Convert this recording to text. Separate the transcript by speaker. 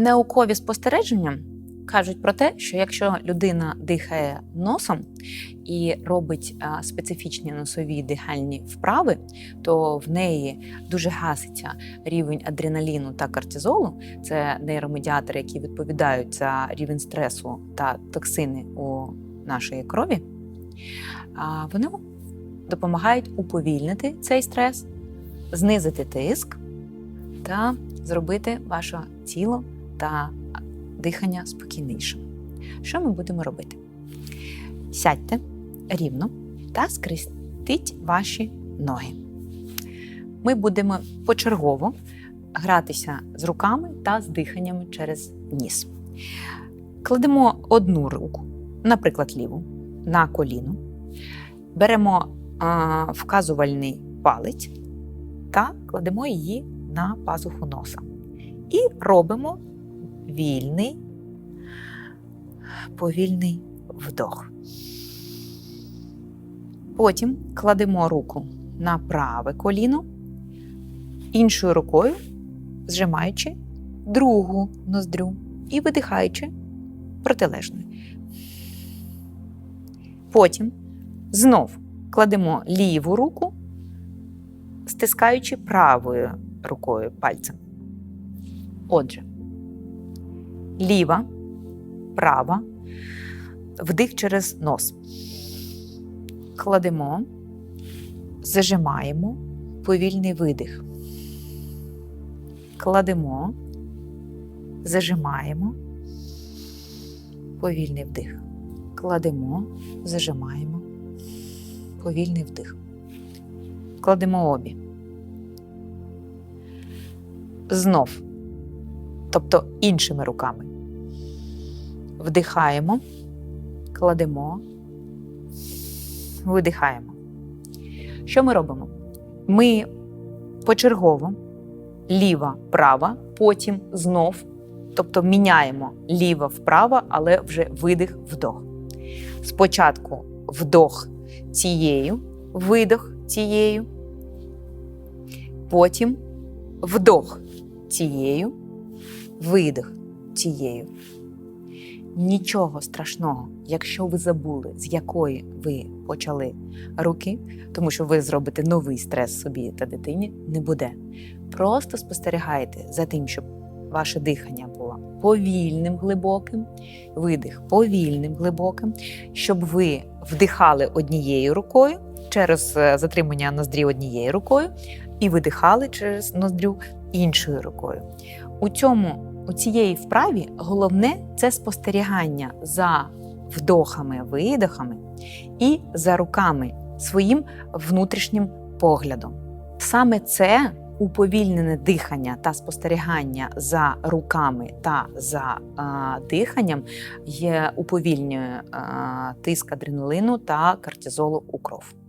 Speaker 1: Наукові спостереження кажуть про те, що якщо людина дихає носом і робить специфічні носові дихальні вправи, то в неї дуже гаситься рівень адреналіну та кортизолу. Це нейромедіатори, які відповідають за рівень стресу та токсини у нашої крові. Вони допомагають уповільнити цей стрес, знизити тиск та зробити ваше тіло та дихання спокійнішим. Що ми будемо робити? Сядьте рівно та скрестіть ваші ноги. Ми будемо почергово гратися з руками та з диханнями через ніс. Кладемо одну руку, наприклад, ліву, на коліно, беремо а, вказувальний палець та кладемо її на пазуху носа. І робимо вільний, повільний вдох. Потім кладемо руку на праве коліно, іншою рукою зжимаючи другу ноздрю і видихаючи протилежною. Потім знов кладемо ліву руку, стискаючи правою рукою пальцем. Отже, ліва, права, вдих через нос. Кладемо, зажимаємо повільний видих. Кладемо, зажимаємо повільний вдих. Кладемо, зажимаємо повільний вдих. Кладемо обі. Знов тобто іншими руками. Вдихаємо, кладемо, видихаємо. Що ми робимо? Ми почергово ліва, права, потім знов, тобто міняємо ліва вправо, але вже видих вдох. Спочатку вдох цією, видох цією, потім вдох цією, видих цією. Нічого страшного, якщо ви забули, з якої ви почали руки, тому що ви зробите новий стрес собі та дитині, не буде. Просто спостерігайте за тим, щоб ваше дихання було повільним, глибоким, видих повільним, глибоким, щоб ви вдихали однією рукою через е, затримання ноздрі однією рукою, і видихали через ноздрю іншою рукою. У цьому у цієї вправі головне це спостерігання за вдохами, видохами і за руками своїм внутрішнім поглядом. Саме це уповільнене дихання та спостерігання за руками та за а, диханням є уповільнює а, тиск адреналину та кортизолу у кров.